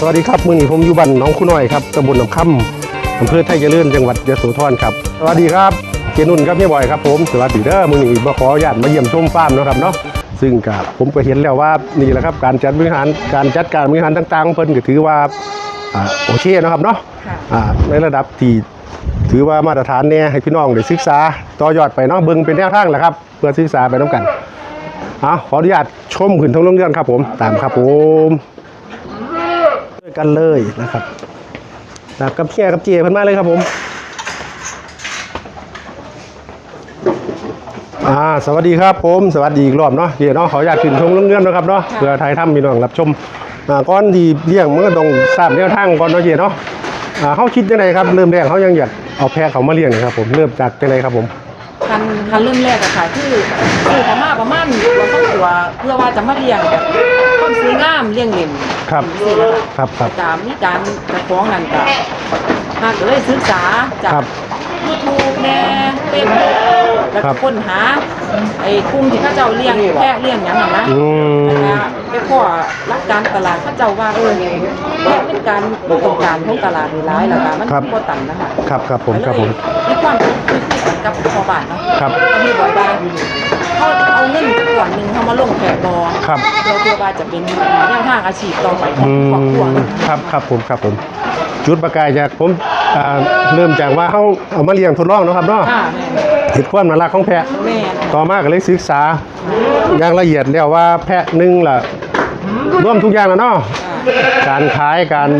อ่าสวัสดีครับมือนี้ผมอยู่บ้านหน้องคุณน้อยครับตำบลหนองค่ำอำเภอไทยเจริญจังหวัดยโสธรครับสวัสดีครับเจนุ่นครับพี่บอยครับผมสวัสดีเด้อมือนี้มาขออนุญาตมาเยี่ยมชมฟาร์มเนาะครับเนาะซึ่งกับผมก็เห็นแล้วว่านี่แหละครับการจัดบริหารการจัดการบริหารต่างๆของเพิ่นก็ถือว่าอ่าโอเคเนาะครับเนาะค่ะอ่าในระดับที่ถือว่ามาตรฐานเนี่ยให้พี่น้องได้ศึกษาต่อยอดไปเนาะเบิ่งเป็นแนวทางแหละครับ เพื่อศึกษาไปน้ำกันเอาขออนุญาตชมขึ้นทั้งโรงเรียนครับผมตามครับผมด้วย กันเลยนะครับตามกับเพียกับเจเพิ่นมาเลยครับผมอ่าสวัสดีครับผมสวัสดีอีกรอบเนาะเจเนาะขออนุญาตขึ้นทงโรงเรียนนะครับเนาะเพื่อไทยทำพี่น้องรับชมอ่าก่อนที่เลี้ยงมันก็ต้องทราบแนวทางก่อนเนาะเจเนาะอ่าเขาคิดยังไงครับเริ่มแรกเขายังอยากเอาแพะเขามาเลี้ยงนะครับผมเริ่มจากยังไงครับผม คันคันเริ่มแรกอะค่ะคือคือเขามาประมาณตัวสองตัวเพื่อว่าจะมาเลี้ยงแบบความสวยงามเลี้ยงเล่นครับสินะคะครับครับ ตามมีการกระฟ้องนั่นก็หากเลยศึกษาจากครับยูทูบแน่เป็นแล้วครัก็บ ค้นหาไอ้กลุ่มที่เขาเจ้าเลี้ยงแพะเลี้ยงอย่างนั้นนะ อืม นะคะไปข้อรักการตลาดเขาเจ้าว่าเออเป็นการต้องการของตลาดนี่ร้ายแล้วก็มันบ่ตันนะคะครับครับผมครับผม มีความคุย กันกับชาวบ้านเนาะครับ ก็มีบอกว่าเขาเอาเงินก่อนหนึ่งเขามาลงแขกบอครับ เราตัวว่าจะเป็นแนวทางอาชีพต่อไปของอืครอบครัวมครับครับผมครับผม จุดประกายจากผมอ่าเริ่มจากว่าเขาเอามาเลี้ยงทดลองเนาะครับเนาะค่ะเห็นความน่ารักของแพะ แม่ต่อมาก็เลยศึกษาอย่างละเอียดแล้วว่าแพะหนึ่งล่ะร่วมทุกอย่างแล้วเนาะการขายการ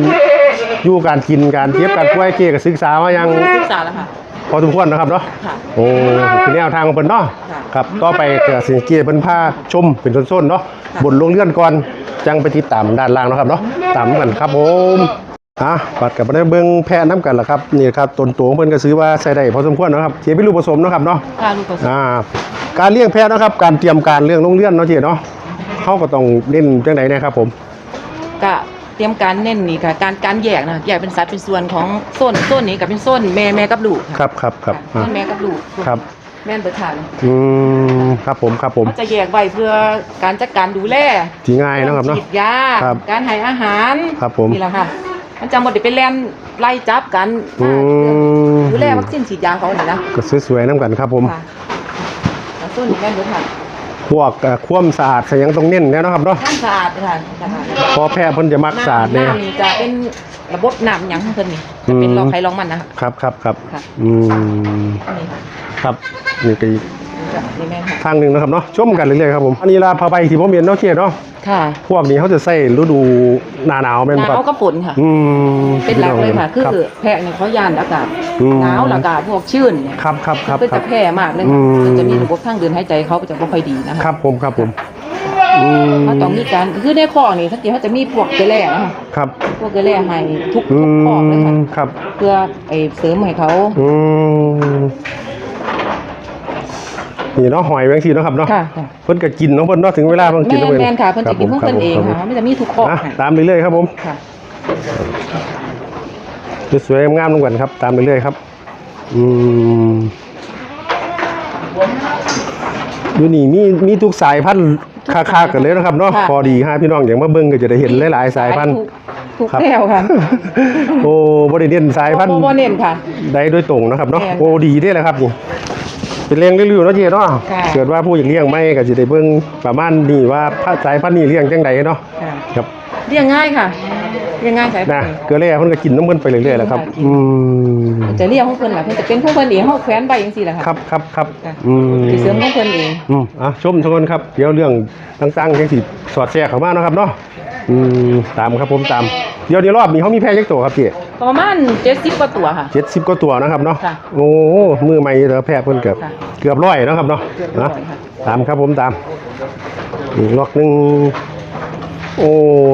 อยู่การกินการเทียบการกล้วยเกก็ศึกษามาอย่างศึกษาแล้วค่ะ พอสมควรนะครับเนาะค่ะ โอ้เป็นแนวทางของเพิ่นเนาะค่ะ ครับต่อไปเกิดสิ่งเกียร์เพิ่นพาชมเป็นส้นๆเนาะค่ะบนโรงเรือนก่อนจังไปติดตามด้านล่างเนาะครับเนาะตามกันครับผมอะปัดกับมาได้เบิ่งแพะน้ำกันล่ะครับนี่ครับต้นตัวของเพิ่นก็ซื้อว่าใช้ได้พอสมควรเนาะครับเสียเป็นลูกผสมเนาะครับเนาะ ค่ะลูกผสมอ่าการเลี้ยงแพะเนาะครับ การเตรียมการเรื่องโรงเรือนเนาะเจ๊เนาะเขาก็ต้องเน้นจังไดนะครับผมก็เตรียมการเน้นนี่ค่ะ การการแยกนะแยกเป็นสัดเป็นส่วนของโซนโซนนี้กับเป็นโซนแม่แม่กับลูกครับครับครับโซอะนแม่กับลูกครับ แม่นเบิดทางอืมครับผมครับผมเขาจะแยกไว้เพื่อการจัดการดูแลที่ง่ายเนาะครับเนาะ ฉีดยาครับการให้อาหารครับผม นี่แหละค่ะ มันจำบ่ได้เป็นแลนไล่จับกันอืมดูแลวัคซีนฉีดยาเขาเนี่ยนะก็สวยๆน้ำกันครับผม ค่ะแล้วส่วนนี้แม่นเบิดค่ะ พวกเอ่อความสะอาดใส่ยังต้องเน้นแน่เนาะครับเนาะน้ำสะอาดค่ะนะคะพอแพทย์เพิ่นจะมักสะอาดเนี่ย น้ำนี่จะเป็นระบบน้ำหยังของเพิ่นนี่จะเป็นอืม รองไขรองมันนะคะ ครับครับครับค่ะ อืม นี่ค่ะครับนี่ก็อีก นี่แม่นค่ะ ทางหนึ่งนะครับเนาะชมกันเรื่อยๆครับผมอันนี้ลาพาไปที่ผมเห็นเนาะเขียนเนาะค่ะพวกนี้เขาจะใส่ฤดูหนาหนาวแม่นบ่หครันาวบก็ฝนค่ะ อืมเป็นหลักเลยค่ะ คือรับ แพะเนี่ยเขาย่านอากาศอืม หนาวแล้วก็พวกชื้นเนี่ยครับครับครับก็ครัจะบ แพ้มากเลยอืค่ะมมันจะมีระบบทางเดินหายใจเขาก็จะไม่ค่อยดีนะคะครับผมครับผมอืมเขาต้องมีการคือในข้อนี่ทักทีเขาจะมีพวกเกลือนะคะครับพวกเกลือให้ทุกอืทุกข้อเลยค่ะมครับเพื่อไอ้เสริมให้เขาอืม นี่เนาะหอยแบงค์สีเนาะครับเนาะค่ะค่ะ เพิ่นก็กินของเพิ่นเนาะถึงเวลาเพิ่นกินแม่ของนเพิ่นแม่นค่ะเพิ่นจะกินเพิ่นเพิ่นเองรับผมค่ะมันจะมีทุกข้ออะค่ะตามเรื่อยๆครับผมค่ะ สวยๆงามๆลงกันครับ ตามเรื่อยๆครับ อืมดูนี่มีมีทุกสายพันธุ์คาๆกันเลยนะครับเนาะค่ะ พอดีฮะพี่น้องอย่างมาเบิ่งก็จะได้เห็นหลายๆสายพันธุ์ทุกทุกครับแนวค่ะโอ้บ่ได้เน้นสายพันธุ์โบเน้นค่ะได้โดยตรงนะครับเนาะแม่น โอ้ดีเด้แหละครับนี่ เป็นเลี้ยงเรื่อยๆเนาะเจ๊เนาะค่ะ เกิดว่าผู้อยากเลี้ยงไม่ก็สิได้เบิ่งประมาณนี้ว่าพระสายพันธุ์นี้เลี้ยงจังไดเนาะค่ะครับเรียงง่ายค่ะเรียงง่ายสายพันะนธุ์เกลือแร่เพิ่นก็กินน้ำเพิ่นไปเรื่อยๆแหละครับกินอืมจะเรียกของเพิ่นล่ะเพิ่นจะเป็นของเพิ่นเองเฮาแขวนใบจังซี่แหละค่ะครับครับครับค่ะอืมสิเสริมของเพิ่นเองอืมอะชมทุกคนครับเดี๋ยวเรื่องต่างๆจังสิสอดแทรกเข้ามาเนาะครับเนาะ อืมตามครับผมตาม เดี๋ยวในรอบนี้เขามีแพะยักษ์ตัวครับเจ๊ประมาณ70กว่าตัวค่ะ เจ็ดสิบกว่าตัวนะครับเนาะค่ะโอ้มือใหม่เด้อแพะเพิ่นเกือบค่ะเกือบร้อยเนาะครับเนาะเกือบร้อยนะค่ะ ตามครับผมตามอีกล็อกหนึ่งโอ้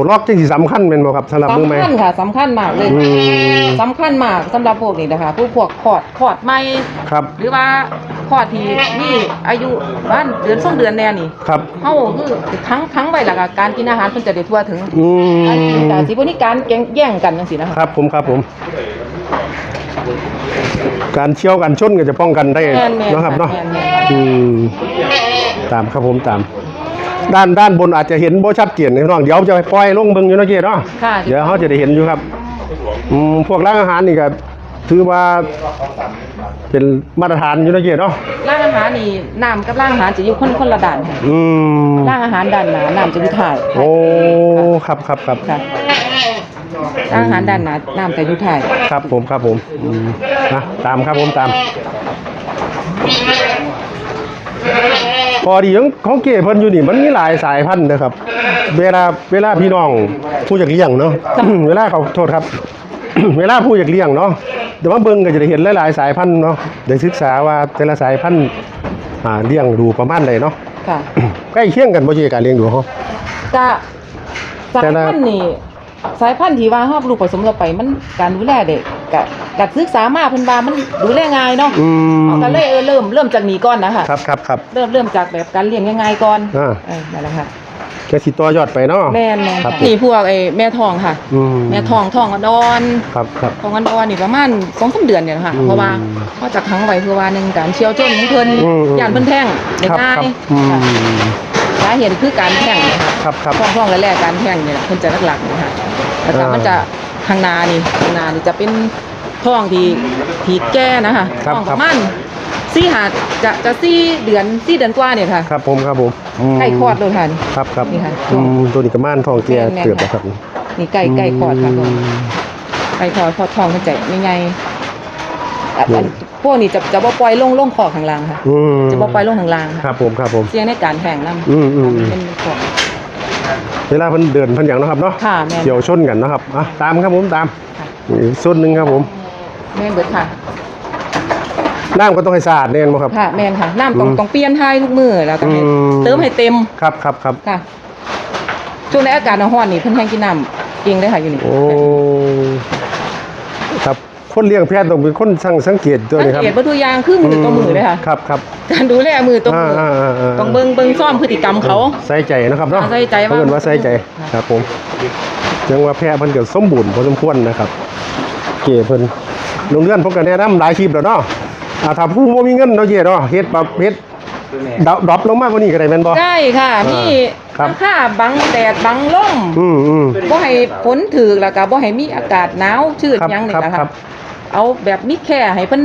ล็อกที่สำคัญเป็นบ่ครับสำหรับมือใหม่สำคัญค่ะสำคัญมากเลยอืม สำคัญมากสำหรับพวกนี้นะคะผู้พวกขอดขอดใหม่ครับ หรือว่า ขอดที่มีอายุบ้านเดือนสองเดือนแน่นี่ครับ เฮาคือทั้งทั้งไว้ล่ะค่ะการกินอาหารเพิ่นจะได้ทั่วถึงอืการกินมแต่สิบ่มีการแย่งแย่งกันจังซี่นะคะ ครับผมครับผม การเชี่ยวกันชนก็จะป้องกันได้แม่นๆเนาะครับเนาะแม่นๆอืมตามครับผมตาม ด้านด้านบนอาจจะเห็นบ่ชัดเจนพี่น้องเดี๋ยวจะปล่อยลงเบิ่งอยู่เนาะเจ๊เนาะค่ะ เดี๋ยวเขาจะได้เห็นอยู่ครับอืมพวกร้านอาหารนี่ก็ ถือว่าเป็นมาตรฐานอยู่เนาะเจ๊เนาะร้านอาหารนี่น้ำกับร้านอาหารจะอยู่คนคนละด่านค่ะอืมร้านอาหารด้านหน้าน้ำจะอยู่ถ่าย โอ้ ครับครับครับ ค่ะร้านอาหารด้านหน้าน้ำจะอยู่ถ่าย ครับผมครับผมอืมนะตามครับผมตาม พอดีของของเก๋เพิ่นอยู่นี่มันมีหลายสายพันธุ์นะครับ เวลาเวลาพี่น้องผู้อยากเลี้ยงเนาะ เวลาเขาโทษครับ เวลาผู้อยากเลี้ยงเนาะเดี๋ยวมาเบิ่งก็จะได้เห็นหลายๆสายพันธุ์เนาะได้ศึกษาว่าแต่ละสายพันธุ์อ่าเลี้ยงดูประมาณใดเนาะค่ะใกล้เคียงกันบ่ใช่การเลี้ยงดูเขา กะสาแต่ยละ พันธุ์นี่สายพันธุ์ที่ว่าฮอบลูกผสมเราไปมันการดูแลเด็กกะกะศึกษามาเพิ่นว่ามันดูแลง่ายเนาะอืมเอาก็เลยเออเริ่มเริ่มจากนี้ก่อนนะคะครับครับครับ เริ่มเริ่มจากแบบการเลี้ยงง่ายๆก่อนอ่า เออนั่นแหละค่ะ แค่สิต่อยอดไปเนาะ แม่นแม่นครับนี่พวกไอ้แม่ทองค่ะ อืมแม่ทองทองอนอนครับครับ ทองอนอนนี่ประมาณสองสามเดือนเนี่ยนะคะอืมเพราะว่าเขาจากทั้งไว้เพื่อว่าหนึ่งการเชี่ยวชนของเพิ่นอืมอืมย่านเพิ่นแท่งได้ครับง่าครัยบอืมค่ะสาเหตุคือการแท่งเนยคะครับครับท้องท้องแรกๆการแท่งเนี่ยเพิ่นจะหลักๆนะคะแล้วก็อ่ามัมันจะข้างหนานี่ข้างหนานี่จะเป็นท้องที่ที่แก่นะคะครับท้องคปรับระมาณ สี่หาจะจะสี่เดือนสี่เดือนกว่าเนี่ยค่ะครับผมครับผมอืมใกล้คลอดเลยค่ะนี่ครับครับนี่ค่ะ อืมตัวนี้ก็ม่านทองเกียแม่นๆเกือบแล้วครับนี่ใกล้ใกล้คลอดค่ะอืมใกล้คลอดพอท้องมันจะยังไงอะอันพวกนี้จะจะบ่ปล่อยลงลงคอข้างล่างค่ะ อืมจะบ่ปล่อยลงข้างล่างคค่ะรับผมครับผม เสี่ยงในการแทงน้ำอืมอืม เป็นขอเวลาเพิ่นเดินเพิ่นอย่างเนาะครับเนาะค่ะแม่น เกี่ยวชนกันเนาะครับอะตามครับผมตามค่ะ อีกส่วนหนึ่งครับผม แม่นเบิดค่ะ น้ำก็ต้องให้สะอาดแน่นบ่ครับ ค่ะแม่นค่ะ น้ำต้องอืมต้องเปลี่ยนทายทุกมือแล้วก็ให้อืม เติมให้เต็มครับครับครับค่ะช่วงในอากาศร้อนนี่เพิ่นแห้งกินน้ำเองได้ค่ะอยู่นี่โอ้ครับคนเลี้ยงแพะต้องเป็นคนสังสังเกตตัวสันี้งครับเกตว่าทุกอย่างคือมือต่อมือเลยค่ะ ครับครับการดูแลมือต่อมืออาอ่าอ่าต้องเบิ่งเบิ่งซ่อมพฤติกรรมเขา ใส่ใจนะครับเนาะใส่ใจว่าเพิ่นว่าใส่ใจค่ะครับผมยังว่าแพะเพิ่นก็สมบูรณ์พอสมควรนะครับ เก๋เพิ่นโรงเรียนผมก็แนะนำหลายคลิปแล้วเนาะ อ่าถ้าผู้บ่มีเงินเนาะเก๋เนาะเฮ็ดแบบเฮ็ดดรอปดรอปลงมากกว่านี้ก็ได้แม่นบ่ ได้ค่ะมีครับค่าบังแดดบังลมอืมอืมบ่ให้ฝนถึกแล้วก็บ่ให้มีอากาศหนาวชื้นครับหยังนี่ครับล่ะครัค่ะบเอาแบบมีแค่ให้เพิ่น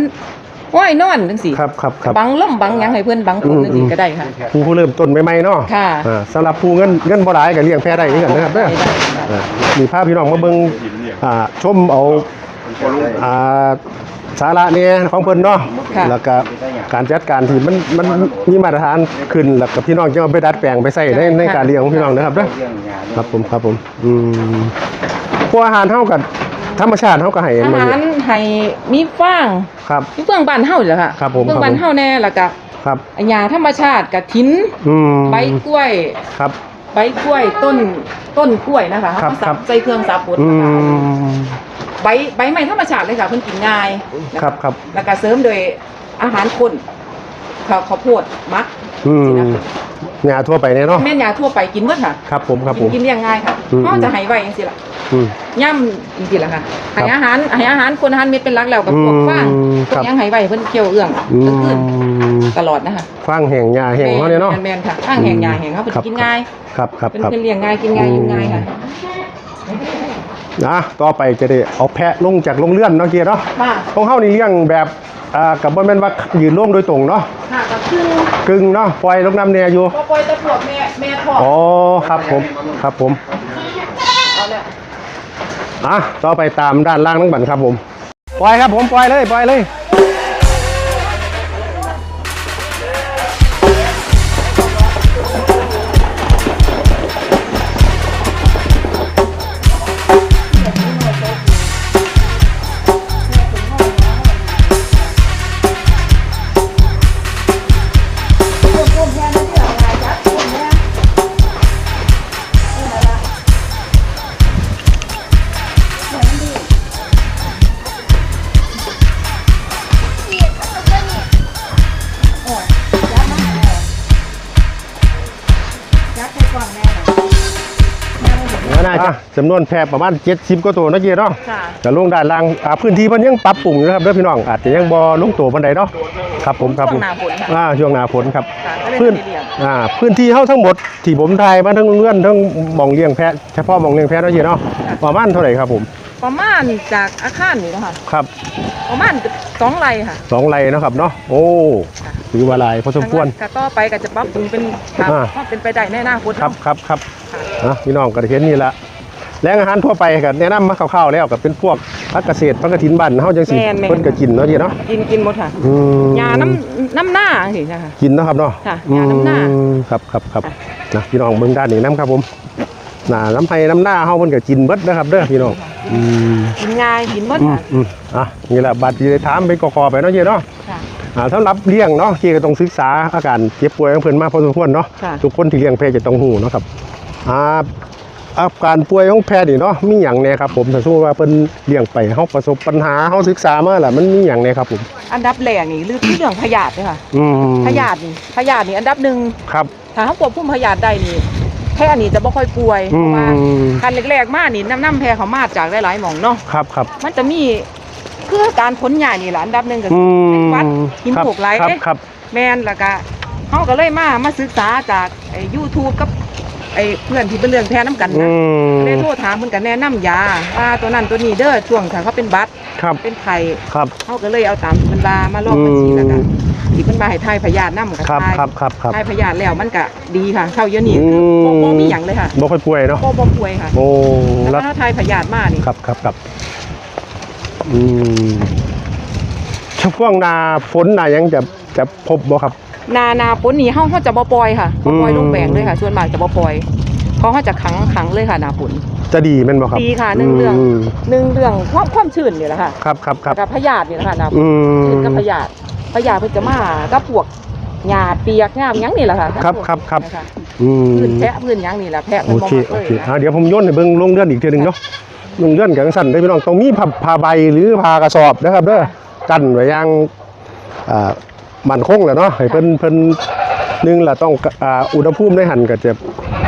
ห้อยนอนจังซี่ครับครับครับ บังลมบังหยังให้เพิ่นบังฝนจังซี่ก็ได้ค่ะ ผู้ผู้เริ่มต้นใหม่ๆเนาะค่ะ อ่าสำหรับผู้เงินเงินบ่หลายก็เลี้ยงแพะได้เหมือนกันนะครับเด้อ ได้ได้ได้อ่ามีภาพพี่น้องมาเบิ่งอ่าชมเอาอ่า สาระเนี่ยของเพิ่นเนาะค่ะ แล้วก็การจัดการที่มันมันมีมาตรฐานขึ้นแล้วก็พี่น้องจะเอาไปดัดแปลงไปใส่ในในการเลี้ยงของพี่น้องนะครับเด้อครับผมครับผมอืมพวกอาหารเท่ากับธรรมชาติเท่ากับให้อามาหารให้มีฟางครับ มีเฟืองบ้านเฮานี่แหละค่ะครับผมเฟืองครับบ้านผม เฮาแน่แล้วก็ครับ อัญญาธรรมชาติกะทินอืมใบกล้วย ครับ ใบกล้วยต้นต้นกล้วยนะคะครับเฮาครัสับบใส่เครื่องสับปนอืนะคะม ใบใบไม้ธรรมชาติเลยค่ะเพิ่นกินง่ายนะะครับครับแล้วก็เสริมโดยอาหารคนข้าวข้าวโพดมักอืมสินะหญ้าทั่วไปเนี่ยเนาะแม่นยาทั่วไปกินหมดค่ะครับผมครับผมกินเลี้ยงง่ายค่ะอืมเขาจะให้ไว้จังซี่ล่ะอืมย่ำจริงๆล่ะค่ะครัให้บอาหารให้อาหารคนอาหารเม็ดเป็นหลักแล้วกับพวกอืมฟางพวครักบหยังให้ไว้เพิ่นเคี่ยวเอื้องอืกลางคืนมตลอดนะคะฟางแห่งหญ้าแห่งเขาเนี่ยเนาะแม่นๆค่ะข้างแห้งยาแห้งเขาเพิ่นครับกินง่ายครับครับเป็นครับเป็นเลี้ยงง่ายกินง่ายอยู่ง่ายค่ะ นะต่อไปจะได้เอาแพะลงจากโรงเรือนเนาะเกียร์เนาะค่ะของเฮานี่เลี้ยงแบบอ่ากับบ่แม่นว่ายืนลงโดยตรงเนาะค่ะก็คือกึ่งเนาะปล่อยลงน้ำแน่อยู่พอปล่อยตะพวกแม่แม่ท้องอ๋อครับผมครับผมเอาแล้วอะต่อไปตามด้านล่างทั้งบันครับผม ปล่อยครับผมปล่อยเลยปล่อยเลย จะจำนวนแพะประมาณ70กว่าตัวเนาะเกียร์เนาะค่ะจะลงด้านล่างอ่าพื้นที่เพิ่นยังปรับปรุงอยู่นะครับเด้อพี่น้องอาจจะยังบ่ลงตัวปานใดเนาะครับผมครับช่ผวมงหน้าฝนค่ะ อ่าช่วงหน้าฝนครับ ค่ะก็เลยพื้นไม่ได้เลี้ยงอ่าพื้นที่เฮาทั้งหมดที่ผมทายมาทั้งเงื่อนทั้งหมองเลี้ยงแพะเฉพาะหมองเลี้ยงแพะเนาะเจ๊เนาะประมาณเท่าไหร่ครับผมประมาณจากอาคารนี่นะคะครับประมาณสองไร่ค่ะสองไร่เนาะครับเนาะโอ้ค่ะถือว่าหลายพอสมควร ก็ต่อไปก็จะปรับปรุงเป็นค่ะอ่าว่า เป็นไปได้ในอนาคตครับเนาะ ครับครับค่ะ นะพี่น้องก็ได้เห็นนี่ละ แรงอาหารทั่วไปก็แนะนำมาคร่าวๆแล้วก็เป็นพวกพักเกษตรพักกระถินบ้านเฮาจังสิเพิ่นก็กินเนาะเจ๊เนาะกินกินหมดค่ะอืมยาน้ำน้ำหน้าสิค่ะ กินเนาะครับเนาะค่ะยาน้ำหน้าอืมครับครับครับค่ะ นะพี่น้องเบิ่งด้านนี้น้ำครับผมน่าน้ำไผ่น้ำหน้าเฮาเพิ่นก็กินเบิดนะครับเด้อพี่น้องอืมกินง่ายกินหมดอืมค่ะอืมอะนี่แหละบัตรที่ได้ถามไปกอๆไปเนาะเจ๊เนาะ ค่ะ อ่าสำหรับเลี้ยงเนาะเจ๊ก็ต้องศึกษาอาการเจ็บป่วยของเพิ่นมาพอสมควรเนาะค่ะ ทุกคนที่เลี้ยงแพะจะต้องหูเนาะครับอ่า อาการป่วยของแพะนี่เนาะมีหยังแน่ครับผมถ้าสมมติว่าเพิ่นเลี้ยงไปเฮาประสบปัญหาเฮาศึกษามาแล้วมันมีหยังแน่ครับผมอันดับแรกนี่เรื่องเรื่องพยาธิเลยค่ะอืมพยาธินี่พยาธินี่อันดับหนึ่งครับ ถ้าเขาควบคุมพยาธิได้นี่แพะนี่จะบ่ค่อยป่วยเพอืราะว่ามคันแรกๆมานี่น้ำน้ำแพะเขามาจากหลายๆหม่องเนาะครับครับมันจะมีคือการพ้นใหญ่นี่แหละอันดับหนึ่งก็อืคือมเป็นหวัดหิมครับโขกไหล ครับครับ แมนแล้วก็เขาก็เลยมามาศึกษาจากไอ้ยูทูบกับ ไอ้เพื่อนที่เป็นเรื่องแพะน้ำกันอืนะม เลยโทรถามเพิ่นก็แนะนำยาว่าตัวนั้นตัวนี้เด้อช่วงถ้าเขาเป็นบัดครับ เป็นไข้ครับ เขาก็เลยเอาตามที่เพิ่นว่ามาลองบัญชีแล้วก็ที่เพิ่นมาให้ทายพยาธินำกับครับ ทายครับ ครับ ครับ ทายพยาธิแล้วมันก็ดีค่ะเข้าเยอะนี่อืมบ่บ่มีหยังเลยค่ะบ่ค่อยป่วยเนาะ บ่บ่ป่วยค่ะโอ้ แล้แล้วว ถ้าทายพยาธิมานี่ครับครับครับอืมช่วงหนาฝนหนายังจะจะพบบ่ครับ นานาฝนนี่เฮาเฮาจะบ่ปล่อยค่ะบ่ปล่อยอืมลงแบงเลยค่ะส่วนมากจะบ่ปล่อยเพราะเฮาจะขังขังเลยค่ะหนาฝนจะดีแม่นบ่ครับดีค่ะหนึ่งเรื่องมหนึ่งเรื่องความความชื้นนี่แหละค่ะครับครับครับกับพยาธินี่แหละค่ะหนาฝอืนมชื้นกับพยาธิพยาธิเพิ่นจะมากับพวกหญ้าเปียกหญ้าหยังนี่แหละค่ะครับครับครับนะคะอืมพื้นแพะพื้นหยังนี่แหละแพะโอมันบ่เคมักโอเลยเคนะอ่าเดี๋ยวผมโย่นให้เบิ่งลงเลื่อนอีกทีหนึงเนาะลงเลื่อนกับสั่นได้อพี่น้องต้องมีผ้าผ้าใบหรือผ้ากระสอบนะครับเด้อกันไว้อย่างอ่า มั่นคงแหละเนาะให้เพิ่นเพิ่นหนึงล่ะต้องอ่าอุณหภูมิในหันก็จะ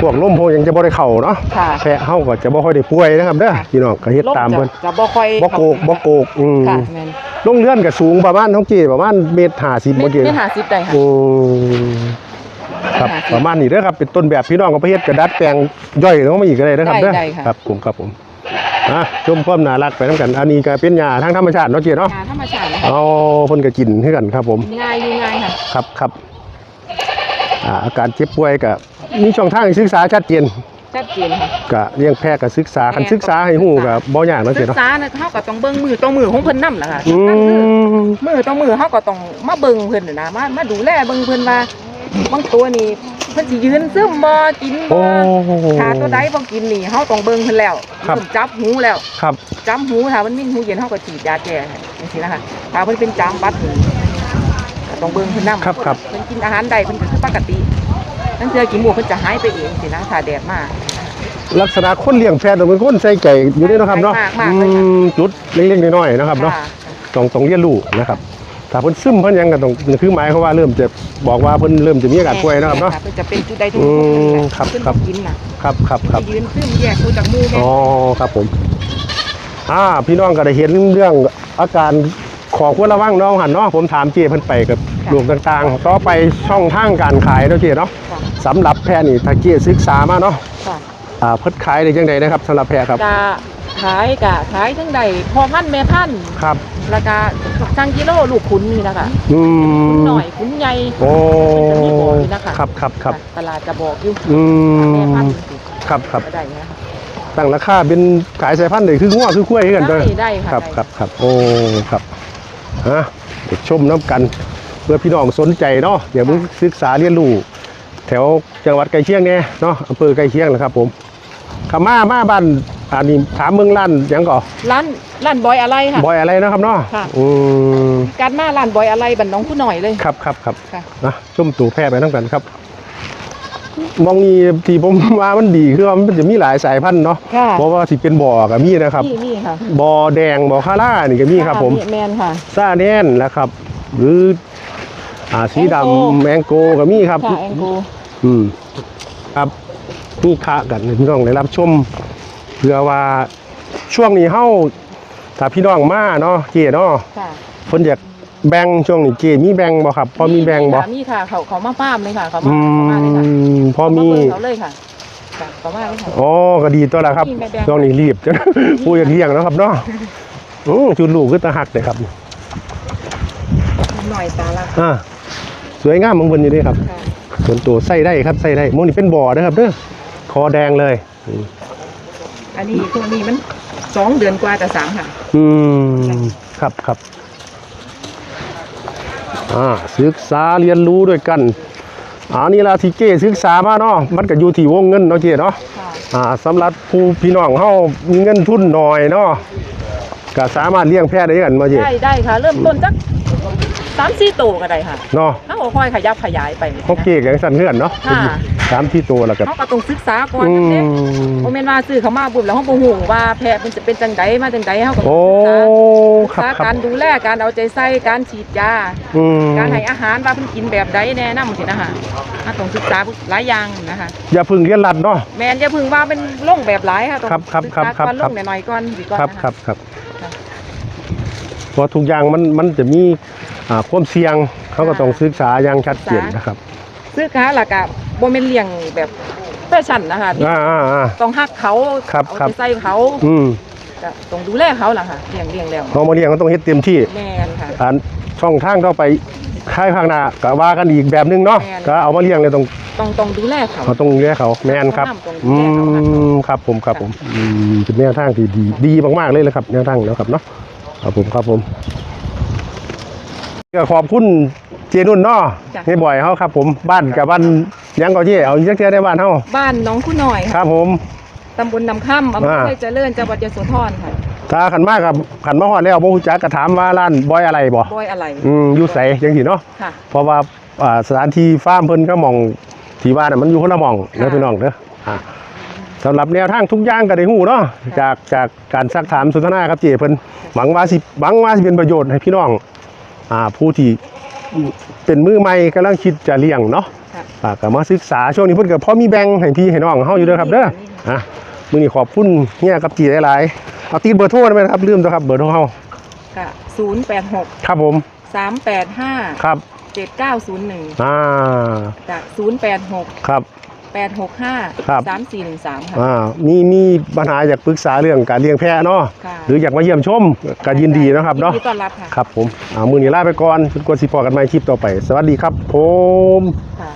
พวกลมพวกหยังจะบ่ได้เข้าเนาะค่ะ แพะเฮาก็จะบ่ค่อยได้ป่วยนะครับเด้อพี่น้องก็เฮ็ดตามเพิ่นจะจะบ่ค่อยบ่โกกบ่โกกอืมค่ะแม่นลงเลื่อนก็สูงประมาณเท่ากี่ประมาณเมตร50บ่ไม่เกี่ไม่หาสิบได้ค่ะอืมครับ50ประมาณนี้เด้อครับเป็นต้นแบบพี่น้องก็ไปเฮ็ดกระดัดแปลงย่อยลงมาอีกก็ได้นะครับได้เด้อได้ค่ะ ครับผมครับผม อะชมความน่ารักไปนํกัน อันนี้ก็เป็นหญ้าทางธรรมชาติเนาะเจีเนาะงานธรรมชาตินะคะเอาเพิ่นก็กินคือกันครับ ผมง่ายอยู่ง่ายค่ะครับครับอ่าอาการเจ็บป่วยก็มีช่องทางให้ศึกษาชัดเจนชัดเจนค่ะ ก็เลี้ยงแพะก็ศึกษาคันศึกษาให้ฮู้ก็บ่ยากเนาะศึเจีกเนาะษาเนี่ยเขาก็ต้องเบิ่งมือต้องมือของเพิ่นนำล่ะค่ะอืนั่นคือมมือต้องมือเขาก็ต้องมาเบิ่งเพิ่นน่ะนะมามาดูแลเบิ่งเพิ่นว่า บางตัวนี่เพิ่นสิยืนซึมบ่กินโอ้บ่ถ้าตัวใดบ่กินนี่เฮาต้องเบิ่งเพิ่นแล้วครับเพิ่นจับหูแล้วครับจับหูถ้ามันมีหูเย็นเฮาก็ฉีดยาแก้ให้จังซี่นะคะถ้าเพิ่นเป็นจามบัดนี่ก็ต้องเบิ่งเพิ่นนำครับครับเพิ่นกินอาหารใดเพิ่นก็คือปกตินั่นเทื่อกินหมูเพิ่นจะหายไปเองสินะถ้าแดดมาลักษณะคนเลี้ยงแพะต้องเป็นคนใส่ใจอยู่ด้วยเนาะครับเนาะมากมากเลยค่ะอืมจุดเล็กๆน้อยๆนะครับเนาะค่ะต้องต้องเรียนรู้นะครับ ถ้าเพิ่นซึมเพิ่นหยังก็ต้องคือหมายเขามว่าเริ่มจะบอกว่าเพิ่นเริ่มจะมีอาการป่วยนะครับเนาะ เพิ่นจะเป็นจุดใดจุดอืหนึ่งมครับเพิ่นครับ กินน่ะครับครับครับยืนซึมแยกกูจากหมูแม่อ๋อครับผมอ่าพี่น้องก็ได้เห็นเรื่องอาการขอควรระวังน้องหันเนาะผมถามเจ้เพิ่นไปกับลูกต่างๆ ต่อไปช่องทางการขายเนาะเจ้เนาะค่ะสำหรับแพะนี่ถ้าเจ้ศึกษามาเนาะค่ะอ่าเพิ่นขายได้จังไดนะครับสำหรับแพะครับ กะ ขายกะขายทั้งใดพอพันธุ์แม่พันธุ์ครับแล้วก็จังกิโลลูกขุนนี่นะคะอืมหน่อยขุนใหญ่โอ้จะมีบอกอยู่นะคะครับครับครับตลาดจะบอกอยู่อืแม่พันมธุ์สิครับครับก็ได้นะคะตั้งราคาเป็นขายสายพันธุ์เลยคืองัวคือคุ้ยกันได้เด้อได้ค่ะครับได้ครับครับโอ้ครับฮะเด็กชมน้ำกันเพื่อพี่น้องสนใจเนาะเดี๋ยวมึงศึกษาเรียนรู้แถวจังหวัดใกล้เคียงเนี่ยเนาะอำเภอใกล้เคียงนะครับผมขามามาบ้าน อันนี้ถามเมืองลั่นหยังก่อร้านร้านบอยอะไรค่ะ บอยอะไรนะครับเนาะค่ะ อืมการมาร้านบอยอะไรบันน้องผู้หน่อยเลย ครับครับครับค่ะ นะชมตู่แพร่ไปทั้งกันครับ มองนี้ที่ผมว่ามันดีคือว่ามันจะมีหลายสายพันธุ์เนาะค่ะเพราะว่าสิเป็นบ่อกับมีนะครับ นี่นี่ค่ะบ่อแดงบ่อคาร่านี่ก็มีครับ ผมแมนค่ะ ซาแนนนะครับ หรืออ่าสีดำแมงโกก็มีครับ ค่ะแองโกอืมครับมีคะกันให้พี่น้องได้รับชม เพื่อว่าช่วงนี้เฮาถ้าพี่น้องมาเนาะเจเนาะค่ะเพิ่นอยากแบ่งช่วงนี้เจมีแบ่งบ่ครับ พอมีแบ่งบ่ค่ะมีค่ะเขาเขามาฟาร์มเลยค่ะเขามาอืเขามาเลยค่ะมพอมีเขาาเบิ่งเขาเลยค่ะค่ะเขามาเลยค่ะ อ๋อก็ดีตัวละครับมีแม่แบ่ง ช่วงนี้รีบจังผู้อยากเลี้ยงเนาะครับเนาะอือจุดลูกคือตาหักเลยครับหน่อยตาละอ่าสวยงามมงคลอยู่เด้ครับ ค่ะส่วนตัวใส่ได้ครับใส่ได้หมองนี่เป็นบ่อนะครับเด้อคอแดงเลยอั นนี้ตัวนี้มันสองเดือนกว่าแต่สามค่ะ อืม ครับครับอ่าศึกษาเรียนรู้ด้วยกันอ่านี่ละที่เก้ศึกษามาเนาะมันก็อยู่ที่วงเงินเนาะเจ้เนาะค่ะอ่าสำหรับผู้พี่น้องเฮามีเงินทุนหน่อยเนาะก็สามารถเลี้ยงแพะได้กันมาเจ้ได้ได้ค่ะ เริ่มต้นจักสามสี่ตัวก็ได้ค่ะเนาะถ้าหัวค่อยขยับขยายไปเขาเก้อย่างสั่นเฮือนเนาะค่ะ สามที่ตัวแล้วก็เขาก็ต้องศึกษาก่อนอืเด้มโมเมนว่าซื้อเขามาบุบแล้วเขาบ่ฮู้ว่าแพะมันจะเป็นจังไดมาจังไดเขาก็ต้โอ้องศึกษาศึกครับษาครักาบรดูแลการเอาใจใส่การฉีดยา อืมการให้อาหารว่าเพิ่นกินแบบใดแน่นำสินะคะอะต้องศึกษาหลายอย่างนะคะ อย่าพึ่งเรียนรัดเนาะ แม่นอย่าเพึ่งว่าเป็นลงแบบหลายค่ะต้องครับครับศึกครับษาครับ ก่อนลครับงหน่อยๆก่อนสิก่อนครับนะะ ครับครับค่ะ เพราะทุกอย่างมันมันจะมีอ่าความเสี่ยงเขาก็ต้องศึกษาอย่างชัดเจนนะครับ ซื้อค้าหลักอะบ่แม่นเลี้ยงแบบแฟชั่นนะคะที่อ่าอ่าอ่า ต้องฮักเขาครับเอาครับ ใจใส่เขาอืมก็ต้องดูแลเขาล่ะค่ะเลี้ยงเลี้ยงแล้วเขามาเลี้ยงก็ต้องเฮ็ดเต็มที่แม่นค่ะอ่าช่องทางต่อไปค่ายข้างหน้าก็ว่ากันอีกแบบนึงเนาะแม่น ก็เอามาเลี้ยงเลยต้องต้องต้องดูแลเขา เขาต้องเลี้ยงเขาแม่นครับ ต้องดูอืแลเขาครับ มครับผมครับผมอืมเป็นแนวทางที่ดีดีมากๆเลยเลยครับแนวทางแล้วครับเนาะครับผมครับผมก็ขอบคุณ เจนุ่นเนาะจ้ะให้บ่อยเขาครับ ผมบ้านกับบ้านยังก็เจ้เอาอีกจักเที่ยในบ้านเฮาบ้านหน้องคู่หน่อยคค่ะรับผม ตำบลนำค่ำอำเภออ่าห้วยเจริญจังหวัดยโสธรค่ะถ้าขันมากกับขันมาฮอดแล้วบ่ฮู้จักก็ถามว่าร้านบอยอะไรบ่บอยอะไรอืมอยู่ไสจังซี่เนาะ ค่ะ เพราะว่าอ่าสถานที่ฟาร์มเพิ่นก็หมองที่ว่าน่ะมันอยู่คนละหม่องเด้อค่ะพี่น้องเด้ออ่าสำหรับแนวทางทุกอย่างก็ได้ฮู้เนาะจากจากการซักถามสนทนากับเจเพิ่นหวังว่าสิหวังว่าสิเป็นประโยชน์ให้พี่น้องอ่าผู้ที่ เป็นมือใหม่กำลังคิดจะเลี้ยงเนาะค่ะอ่าก็มาศึกษาช่วงนี้เพิ่นก็พอมีแบ่งให้พี่ให้น้องเฮาอยู่เด้อครับเด้ออะมื้อนี้ขอบคุณเฮียกับจีหลายๆเอาตีเบอร์โทรได้ไหมครับลืมตัวครับเบอร์โทรเฮาค่ะศูนย์แปดหกครับผมสามแปดห้าครับเจ็ดเก้าศูนย์หนึ่งอ่าจากศูนย์แปดหกครับ แปดหกห้าครับ สามสี่หนึ่งสามค่ะ อ่ามีมีปัญหาอยากปรึกษาเรื่องการเลี้ยงแพะเนาะค่ะ หรืออยากมาเยี่ยมชมก็ยินดีนะครับเนาะยินดีต้อนรับค่ะครับผมอ่ามื้อนี้ลาไปก่อนจนกว่าสิพอกันใหม่คลิปต่อไป สวัสดีครับผม ค่ะ